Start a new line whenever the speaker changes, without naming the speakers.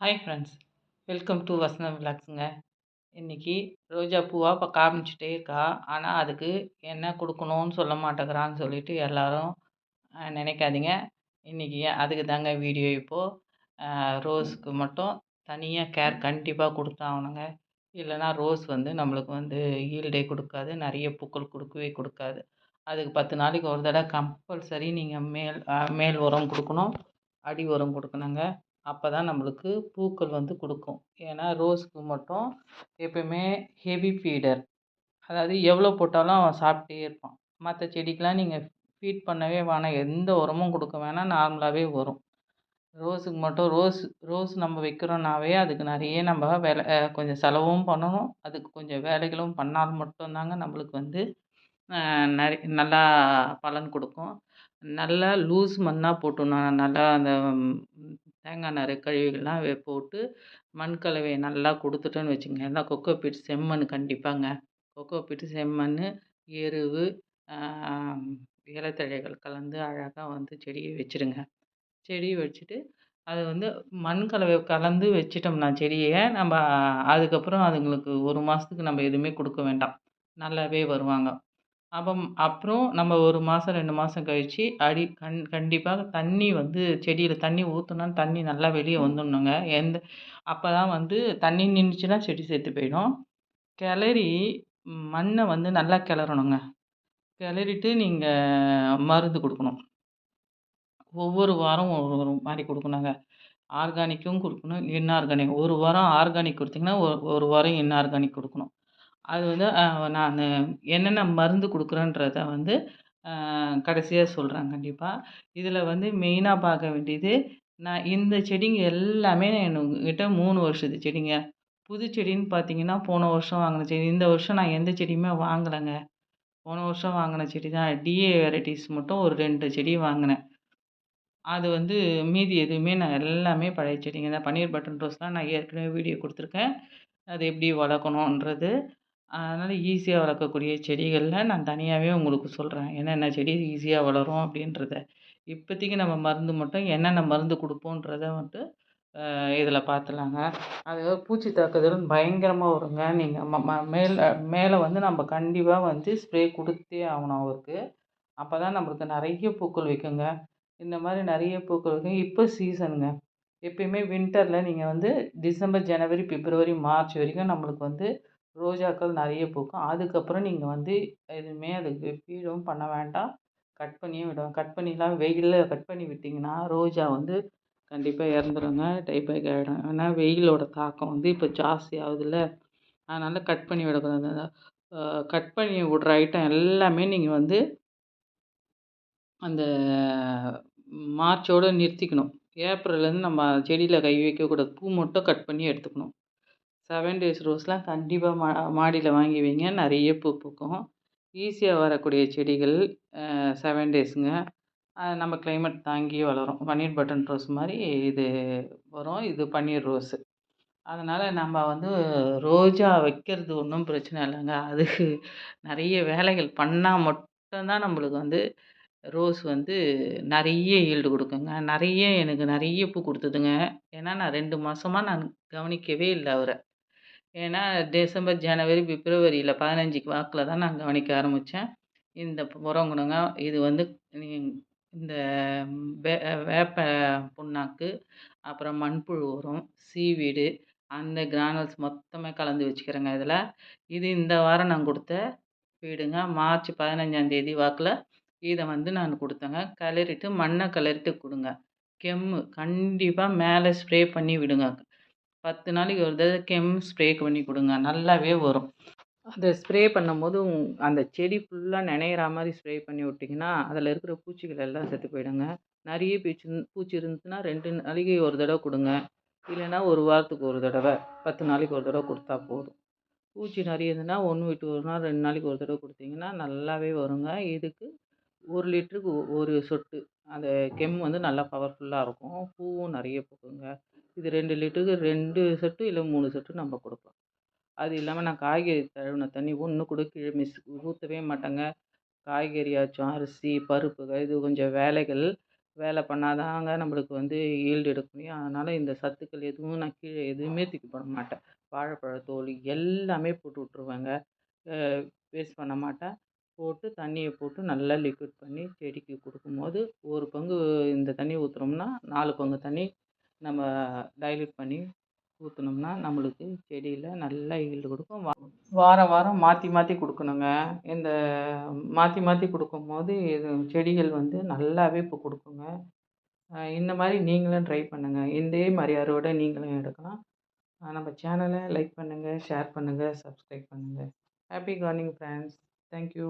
Hi friends welcome to Vasantham விலாக்ஸுங்க இன்றைக்கி ரோஜா பூவாக இப்போ காமிச்சிட்டே இருக்கா. ஆனால் அதுக்கு என்ன கொடுக்கணும்னு சொல்ல மாட்டேங்கிறான்னு சொல்லிட்டு எல்லோரும் நினைக்காதீங்க. இன்றைக்கி அதுக்கு தாங்க வீடியோ இப்போது ரோஸுக்கு மட்டும் தனியாக கேர் கண்டிப்பாக கொடுத்தாகணுங்க. இல்லைன்னா ரோஸ் வந்து நம்மளுக்கு வந்து ஈல்டே கொடுக்காது நிறைய பூக்கள் கொடுக்கவே கொடுக்காது. அதுக்கு பத்து நாளைக்கு ஒரு தடவை கம்பல்சரி நீங்கள் மேல் மேல் உரம் கொடுக்கணும் அடி உரம் கொடுக்கணுங்க. அப்போ தான் நம்மளுக்கு பூக்கள் வந்து கொடுக்கும். ஏன்னா ரோஸுக்கு மட்டும் எப்பயுமே ஹெவி ஃபீடர் அதாவது எவ்வளோ போட்டாலும் அவன் சாப்பிட்டே இருப்பான். மற்ற செடிக்கெலாம் நீங்கள் ஃபீட் பண்ணவே வேணாம். எந்த உரமும் கொடுக்க வேணாம். நார்மலாகவே வரும். ரோஸுக்கு மட்டும் ரோஸ் ரோஸ் நம்ம வைக்கிறோன்னாவே அதுக்கு நிறைய நம்ம வேலை கொஞ்சம் செலவும் பண்ணணும். அதுக்கு கொஞ்சம் வேலைகளும் பண்ணால் மட்டும்தாங்க நம்மளுக்கு வந்து நிறைய நல்லா பலன் கொடுக்கும். நல்லா லூஸ் மண்ணாக போட்டோம்னா நல்லா அந்த தேங்காய் நார் கழிவுகள்லாம் போட்டு மண் கலவையை நல்லா கொடுத்துட்டோன்னு வச்சுங்க எல்லாம் கொக்கோ பீட் செம்மண் கண்டிப்பாங்க. கொக்கோ பீட் செம்மண் எருவு ஏலத்தழைகள் கலந்து அழகாக வந்து செடியை வச்சிடுங்க செடி வச்சுட்டு அது வந்து மண் கலவை கலந்து வச்சிட்டோம்னா செடியை நம்ம அதுக்கப்புறம் அதுங்களுக்கு ஒரு மாதத்துக்கு நம்ம எதுவுமே கொடுக்க வேண்டாம். நல்லாவே வருவாங்க. அப்போ அப்புறம் நம்ம ஒரு மாதம் ரெண்டு மாதம் கழித்து அடி கண் கண்டிப்பாக தண்ணி வந்து செடியில் தண்ணி ஊற்றுனா தண்ணி நல்லா வெளியே வந்துடணுங்க. எந்த அப்போ தான் வந்து தண்ணி நின்றுச்சுன்னா செடி செத்து போயிடும். கிளறி மண்ணை வந்து நல்லா கிளறணுங்க. கிளறிட்டு நீங்கள் மருந்து கொடுக்கணும். ஒவ்வொரு வாரம் ஒரு ஒரு மாதிரி கொடுக்கணுங்க. ஆர்கானிக்கும் கொடுக்கணும் இன்ஆர்கானிக். ஒரு வாரம் ஆர்கானிக் கொடுத்தீங்கன்னா ஒரு ஒரு வாரம் இன்ஆர்கானிக் கொடுக்கணும். அது வந்து நான் என்னென்ன மருந்து கொடுக்குறேன்றத வந்து கடைசியாக சொல்கிறேன் கண்டிப்பாக இதில் வந்து மெயினாக பார்க்க வேண்டியது நான் இந்த செடிங்க எல்லாமே என்கிட்ட மூணு வருஷத்து செடிங்க. புது செடின்னு பார்த்தீங்கன்னா போன வருஷம் வாங்கின செடி இந்த வருஷம் நான் எந்த செடியுமே வாங்கலைங்க. போன வருஷம் வாங்கின செடி தான் டிஏ வெரைட்டிஸ் மட்டும் ஒரு ரெண்டு செடி வாங்கினேன். அது வந்து மீதி எதுவுமே நான் எல்லாமே பழைய செடிங்க தான். பன்னீர் பட்டன் ரோஸ்லாம் நான் ஏற்கனவே வீடியோ கொடுத்துருக்கேன். அது எப்படி வளர்க்கணுன்றது அதனால் ஈஸியாக வளர்க்கக்கூடிய செடிகளில் நான் தனியாகவே உங்களுக்கு சொல்கிறேன் என்னென்ன செடி ஈஸியாக வளரும் அப்படின்றத. இப்போதைக்கு நம்ம மருந்து மட்டும் என்னென்ன மருந்து கொடுப்போன்றத வந்துட்டு இதில் பார்த்துலாங்க அது பூச்சி தாக்குதல் பயங்கரமாக வருங்க. நீங்கள் ம ம மேலே மேலே வந்து நம்ம கண்டிப்பாக வந்து ஸ்ப்ரே கொடுத்தே ஆகணும் அவருக்கு. அப்போ தான் நம்மளுக்கு நிறைய பூக்கள் வைக்குங்க. இந்த மாதிரி நிறைய பூக்கள் வைக்கும். இப்போ சீசனுங்க எப்பயுமே வின்டரில் நீங்கள் வந்து டிசம்பர் ஜனவரி பிப்ரவரி மார்ச் வரைக்கும் நம்மளுக்கு வந்து ரோஜாக்கள் நிறைய பூக்கும். அதுக்கப்புறம் நீங்கள் வந்து எதுவுமே அதுக்கு ஃபீடும் பண்ண வேண்டாம். கட் பண்ணியும் விடும் கட் பண்ணிலாம் வெயிலில் கட் பண்ணி விட்டிங்கன்னா ரோஜா வந்து கண்டிப்பாக இறந்துருங்க. டைபாய்க் ஆகிடும் ஏன்னா வெயிலோட தாக்கம் வந்து இப்போ ஜாஸ்தி ஆகுதுல்ல. அதனால் கட் பண்ணி விடக்கூடாது. கட் பண்ணி விடுற ஐட்டம் எல்லாமே நீங்கள் வந்து அந்த மார்ச்சோடு நிறுத்திக்கணும். ஏப்ரல்லேருந்து நம்ம செடியில் கை வைக்கக்கூடாது. பூ மட்டும் கட் பண்ணி எடுத்துக்கணும். செவன் டேஸ் ரோஸ்லாம் கண்டிப்பாக மா மாடியில் வாங்கி வைங்க. நிறைய பூ பூக்கும். ஈஸியாக வரக்கூடிய செடிகள் செவன் டேஸுங்க நம்ம கிளைமேட் தாங்கி வளரும். பன்னீர் பட்டன் ரோஸ் மாதிரி இது வரும். இது பன்னீர் ரோஸு அதனால் நம்ம வந்து ரோஜா வைக்கிறது ஒன்றும் பிரச்சனை இல்லைங்க. அதுக்கு நிறைய வேலைகள் பண்ணால் மட்டும்தான் நம்மளுக்கு வந்து ரோஸ் வந்து நிறைய ஈல்டு கொடுக்குங்க. நிறைய எனக்கு நிறைய பூ கொடுத்ததுங்க. ஏன்னா நான் ரெண்டு மாதமாக நான் கவனிக்கவே இல்லை அவரை. ஏன்னா டிசம்பர் ஜனவரி பிப்ரவரியில் பதினஞ்சுக்கு வாக்கில் தான் நான் கவனிக்க ஆரம்பித்தேன் இந்த உரம் கொடுங்க இது வந்து நீங்கள் இந்த வே வேப்ப புண்ணாக்கு அப்புறம் மண்புழு உரம் சீவீடு அந்த கிரானல்ஸ் மொத்தமே கலந்து வச்சுக்கிறேங்க இதில். இது இந்த வாரம் நான் கொடுத்த வீடுங்க. மார்ச் பதினஞ்சாந்தேதி வாக்கில் இதை வந்து நான் கொடுத்தேங்க. கிளறிட்டு மண்ணை கிளறிட்டு கொடுங்க. கெம்மு. கண்டிப்பாக மேலே ஸ்ப்ரே பண்ணி விடுங்க. பத்து நாளைக்கு ஒரு தடவை கெம் ஸ்ப்ரே பண்ணி கொடுங்க நல்லாவே வரும். அதை ஸ்ப்ரே பண்ணும்போது அந்த செடி ஃபுல்லாக நினைகிற மாதிரி ஸ்ப்ரே பண்ணி விட்டிங்கன்னா அதில் இருக்கிற பூச்சிகள் எல்லாம் செத்து போயிடுங்க. நிறைய பூச்சி பூச்சி இருந்துச்சுன்னா ரெண்டு நாளைக்கு ஒரு தடவை கொடுங்க. இல்லைன்னா ஒரு வாரத்துக்கு ஒரு தடவை பத்து நாளைக்கு ஒரு தடவை கொடுத்தா போதும். பூச்சி நிறைய இருந்ததுன்னா ஒன்று விட்டு ஒரு நாள் ரெண்டு நாளைக்கு ஒரு தடவை கொடுத்தீங்கன்னா நல்லாவே வருங்க. இதுக்கு ஒரு லிட்டருக்கு ஒ- ஒரு சொட்டு. அந்த கெம் வந்து நல்லா பவர்ஃபுல்லாக இருக்கும். பூவும் நிறைய பூக்குங்க இது ரெண்டு லிட்டருக்கு ரெண்டு செட்டு இல்லை மூணு செட்டு நம்ம கொடுப்போம். அது இல்லாமல் நான் காய்கறி கழுவின தண்ணி ஒன்று கூட கீழே மிஸ் ஊற்றவே மாட்டேங்க. காய்கறியாச்சும் அரிசி பருப்புகள் இது கொஞ்சம் வேலைகள். வேலை பண்ணாதாங்க நம்மளுக்கு வந்து ஈல்டு எடுக்க முடியும். அதனால் இந்த சத்துக்கள் எதுவும் நான் கீழே எதுவுமே தூக்கி போட மாட்டேன். வாழைப்பழ தோல் எல்லாமே போட்டு விட்ருவேங்க வேஸ்ட் பண்ண மாட்டேன். போட்டு தண்ணியை போட்டு நல்லா லிக்விட் பண்ணி செடிக்கு கொடுக்கும்போது ஒரு பங்கு இந்த தண்ணி ஊற்றுனோம்னா நாலு பங்கு தண்ணி நம்ம டைல்யூட் பண்ணி ஊற்றுனோம்னா நம்மளுக்கு செடியில் நல்லா ஈல்டு கொடுக்கும். வாரம் வாரம் மாற்றி மாற்றி கொடுக்கணுங்க. இந்த மாற்றி மாற்றி கொடுக்கும்போது இது செடிகள் வந்து நல்லாவே இப்போ கொடுக்குங்க. இந்த மாதிரி நீங்களும் ட்ரை பண்ணுங்கள் இதே மாதிரி அறுவடை நீங்களும் எடுக்கலாம். நம்ம சேனலை லைக் பண்ணுங்கள் ஷேர் பண்ணுங்கள் சப்ஸ்கிரைப் பண்ணுங்கள் ஹாப்பி கார்னிங் ஃப்ரெண்ட்ஸ் தேங்க்யூ